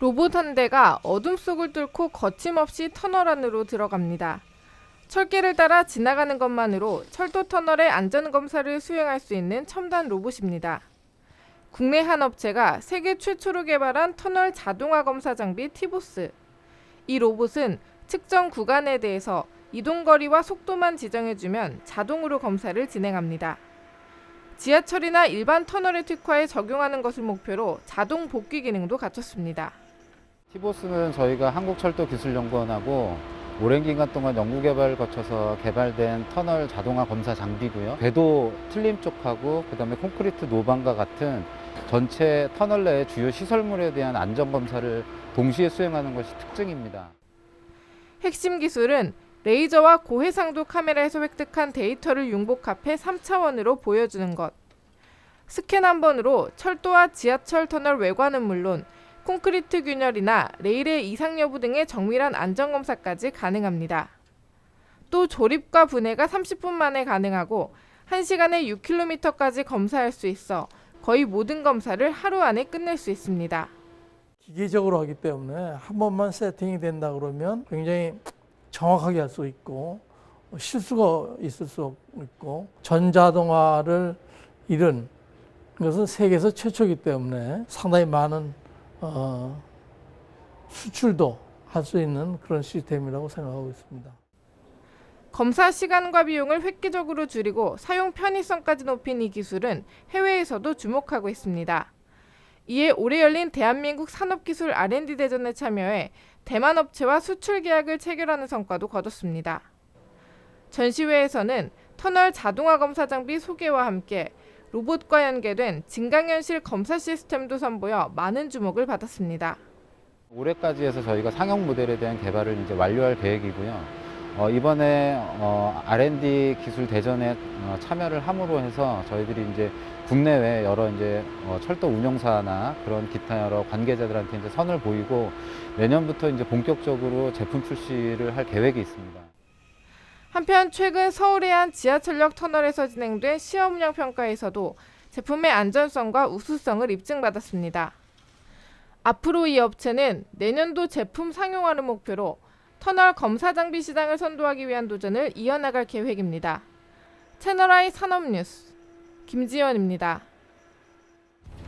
로봇 한 대가 어둠 속을 뚫고 거침없이 터널 안으로 들어갑니다. 철길을 따라 지나가는 것만으로 철도 터널의 안전 검사를 수행할 수 있는 첨단 로봇입니다. 국내 한 업체가 세계 최초로 개발한 터널 자동화 검사 장비 티보스. 이 로봇은 측정 구간에 대해서 이동 거리와 속도만 지정해주면 자동으로 검사를 진행합니다. 지하철이나 일반 터널의 특화에 적용하는 것을 목표로 자동 복귀 기능도 갖췄습니다. 티보스는 저희가 한국철도기술연구원하고 오랜 기간 동안 연구 개발을 거쳐서 개발된 터널 자동화 검사 장비고요. 궤도 틀림 쪽하고 그다음에 콘크리트 노방과 같은 전체 터널 내 주요 시설물에 대한 안전 검사를 동시에 수행하는 것이 특징입니다. 핵심 기술은 레이저와 고해상도 카메라에서 획득한 데이터를 융복합해 3차원으로 보여주는 것. 스캔 한 번으로 철도와 지하철 터널 외관은 물론 콘크리트 균열이나 레일의 이상 여부 등의 정밀한 안전 검사까지 가능합니다. 또 조립과 분해가 30분 만에 가능하고 1시간에 6km까지 검사할 수 있어 거의 모든 검사를 하루 안에 끝낼 수 있습니다. 기계적으로 하기 때문에 한 번만 세팅이 된다 그러면 굉장히 정확하게 할 수 있고 실수가 있을 수 있고 전자동화를 이룬 것은 세계에서 최초이기 때문에 상당히 많은 어, 수출도 할 수 있는 그런 시스템이라고 생각하고 있습니다. 검사 시간과 비용을 획기적으로 줄이고 사용 편의성까지 높인 이 기술은 해외에서도 주목하고 있습니다. 이에 올해 열린 대한민국 산업기술 R&D 대전에 참여해 대만 업체와 수출 계약을 체결하는 성과도 거뒀습니다. 전시회에서는 터널 자동화 검사 장비 소개와 함께 로봇과 연계된 증강현실 검사 시스템도 선보여 많은 주목을 받았습니다. 올해까지 해서 저희가 상용 모델에 대한 개발을 이제 완료할 계획이고요. 어, 이번에 어, R&D 기술 대전에 어, 참여를 함으로 해서 저희들이 이제 국내외 여러 이제 어, 철도 운영사나 그런 기타 여러 관계자들한테 이제 선을 보이고 내년부터 이제 본격적으로 제품 출시를 할 계획이 있습니다. 한편 최근 서울의 한 지하철역 터널에서 진행된 시험 운영 평가에서도 제품의 안전성과 우수성을 입증받았습니다. 앞으로 이 업체는 내년도 제품 상용화를 목표로 터널 검사 장비 시장을 선도하기 위한 도전을 이어나갈 계획입니다. 채널I 산업뉴스 김지연입니다.